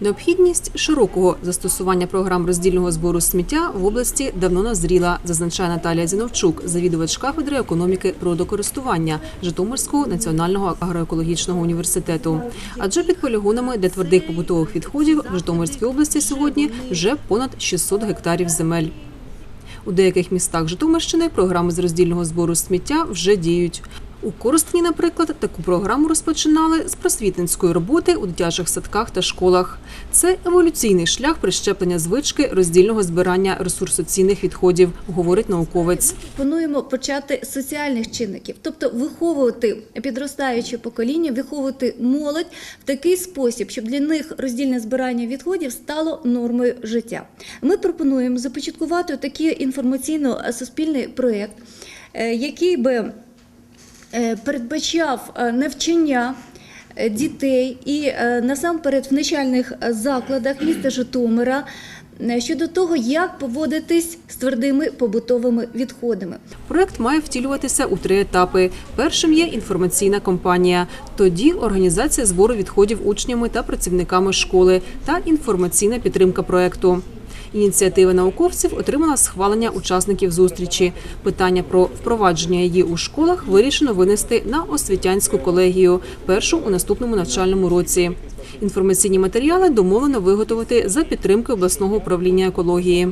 Необхідність широкого застосування програм роздільного збору сміття в області давно назріла, зазначає Наталія Зіновчук, завідувач кафедри економіки природокористування Житомирського національного агроекологічного університету. Адже під полігонами для твердих побутових відходів в Житомирській області сьогодні вже понад 600 гектарів земель. У деяких містах Житомирщини програми з роздільного збору сміття вже діють. У Коростені, наприклад, таку програму розпочинали з просвітницької роботи у дитячих садках та школах. Це еволюційний шлях прищеплення звички роздільного збирання ресурсоцінних відходів, говорить науковець. Пропонуємо почати з соціальних чинників, тобто виховувати підростаюче покоління, виховувати молодь в такий спосіб, щоб для них роздільне збирання відходів стало нормою життя. Ми пропонуємо започаткувати такий інформаційно-суспільний проєкт, е, який би передбачав е, навчання е, дітей і е, насамперед в навчальних е, закладах міста Житомира е, щодо того, як поводитись з твердими побутовими відходами. Проект має втілюватися у три етапи. Першим є інформаційна кампанія, тоді організація збору відходів учнями та працівниками школи та інформаційна підтримка проекту. Ініціатива науковців отримала схвалення учасників зустрічі. Питання про впровадження її у школах вирішено винести на освітянську колегію, першу у наступному навчальному році. Інформаційні матеріали домовлено виготовити за підтримки обласного управління екології.